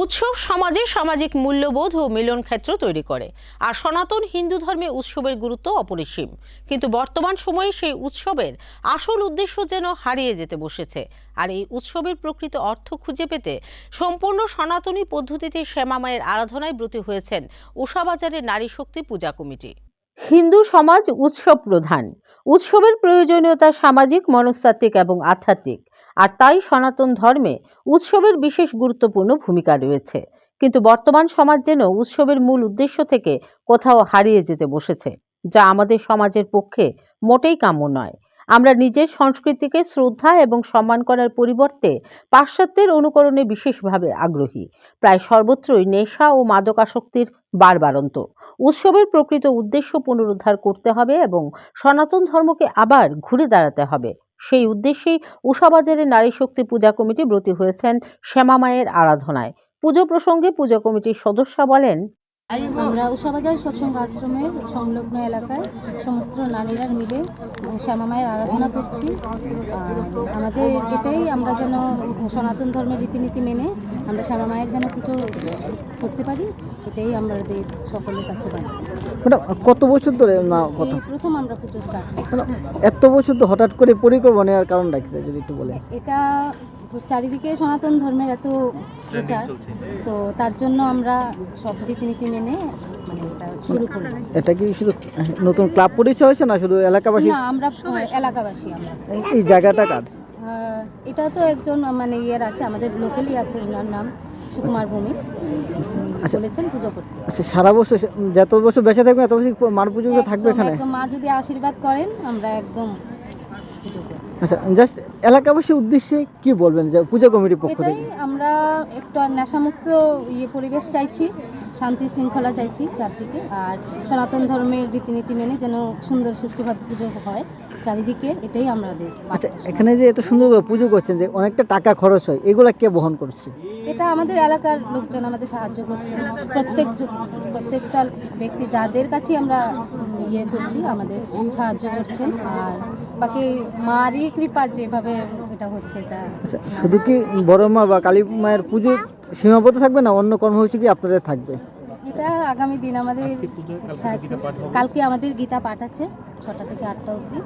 উৎসব সমাজে সামাজিক মূল্যবোধ ও মিলন ক্ষেত্র তৈরি করে। আর সনাতন হিন্দু ধর্মে উৎসবের গুরুত্ব অপরিসীম। কিন্তু বর্তমান সময়ে সেই উৎসবের আসল উদ্দেশ্য যেন হারিয়ে যেতে বসেছে। আর এই উৎসবের প্রকৃত অর্থ খুঁজে পেতে সম্পূর্ণ সনাতনী পদ্ধতিতে শ্যামা মায়ের আরাধনায় ব্রতী হয়েছেন উষাবাজারের নারী শক্তি পূজা কমিটি। হিন্দু সমাজ উৎসব প্রধান। উৎসবের প্রয়োজনীয়তা সামাজিক, মনস্তাত্ত্বিক এবং আধ্যাত্মিক। আর তাই সনাতন ধর্মে উৎসবের বিশেষ গুরুত্বপূর্ণ ভূমিকা রয়েছে। কিন্তু বর্তমান সমাজ যেন উৎসবের মূল উদ্দেশ্য থেকে কোথাও হারিয়ে যেতে বসেছে, যা আমাদের সমাজের পক্ষে মোটেই কাম্য নয়। আমরা নিজের সংস্কৃতিকে শ্রদ্ধা এবং সম্মান করার পরিবর্তে পাশ্চাত্যের অনুকরণে বিশেষভাবে আগ্রহী। প্রায় সর্বত্রই নেশা ও মাদকাসক্তির বারবারন্ত। উৎসবের প্রকৃত উদ্দেশ্য পুনরুদ্ধার করতে হবে এবং সনাতন ধর্মকে আবার ঘুরে দাঁড়াতে হবে। সেই উদ্দেশ্যেই উষাবাজারে নারী শক্তি পূজা কমিটি ব্রতী হয়েছেন শ্যামা মায়ের আরাধনায়। পুজো প্রসঙ্গে পূজা কমিটির সদস্যা বলেন আমরা উষাবাজার সৎসঙ্গ আশ্রমের সংলগ্ন এলাকায় সমস্ত নারীরা মিলে শ্যামা মায়ের আরাধনা করছি। আমাদের এটাই আমরা যেন সনাতন ধর্মের রীতিনীতি মেনে আমরা শ্যামা মায়ের যেন পুজো করতে পারি এটাই আমাদের সকলের কাছে কত বছর ধরে না এই প্রথম আমরা পুজো স্টার্ট এত বছর তো হঠাৎ করে পরিকল্পনা নেওয়ার কারণ রাখছে যদি একটু বলে এটা চারিদিকে সনাতন ধর্মের এত প্রচার। তো তার জন্য আমরা সব রীতিনীতি মেনে মানে এটা শুরু করলাম। এটা কি শুধু নতুন ক্লাব পরিচয় হয়েছে না শুধু এলাকাবাসী? না আমরা আহ, এলাকাবাসী আমরা। এই- এই জায়গাটা কার? এটা তো একজন মানে ইয়ের আছে আমাদের লোকালই আছে ওনার নাম সুকুমার ভূমি আচ্ছা। বলেছেন পুজো করতে। আচ্ছা সারা বছর যত বছর বেঁচে থাকবে এত বছর মার পুজো থাকবে এখানে? একদম মা যদি আশীর্বাদ করেন আমরা একদম পুজো করি আচ্ছা জাস্ট এলাকাবাসীর উদ্দেশ্যে কি বলবেন যে পূজা কমিটির পক্ষ এটাই থেকে? আমরা একটু নেশামুক্ত ইয়ে পরিবেশ চাইছি। শান্তি শৃঙ্খলা চাইছি চারদিকে। আর সনাতন ধর্মের রীতিনীতি মেনে যেন সুন্দর সুষ্ঠুভাবে পুজো হয় চারিদিকে এটাই আমাদের আচ্ছা এখানে যে এত সুন্দর পুজো করছেন যে অনেকটা টাকা খরচ হয় এগুলা কে বহন করছে? এটা আমাদের এলাকার লোকজন আমাদের সাহায্য করছে। প্রত্যেক প্রত্যেকটা ব্যক্তি যাদের কাছেই আমরা ইয়ে করছি আমাদের সাহায্য করছেন। আর বাকি মারই কৃপা যেভাবে এটা হচ্ছে এটা আচ্ছা শুধু কি বড় মা বা কালী মায়ের পুজো সীমাবদ্ধ থাকবে না? অন্য কর্মসূচি কি আপনাদের থাকবে? এটা আগামী দিন আমাদের ইচ্ছা আছে কালকে আমাদের গীতা পাঠ আছে ছটা থেকে আটটা অবধি।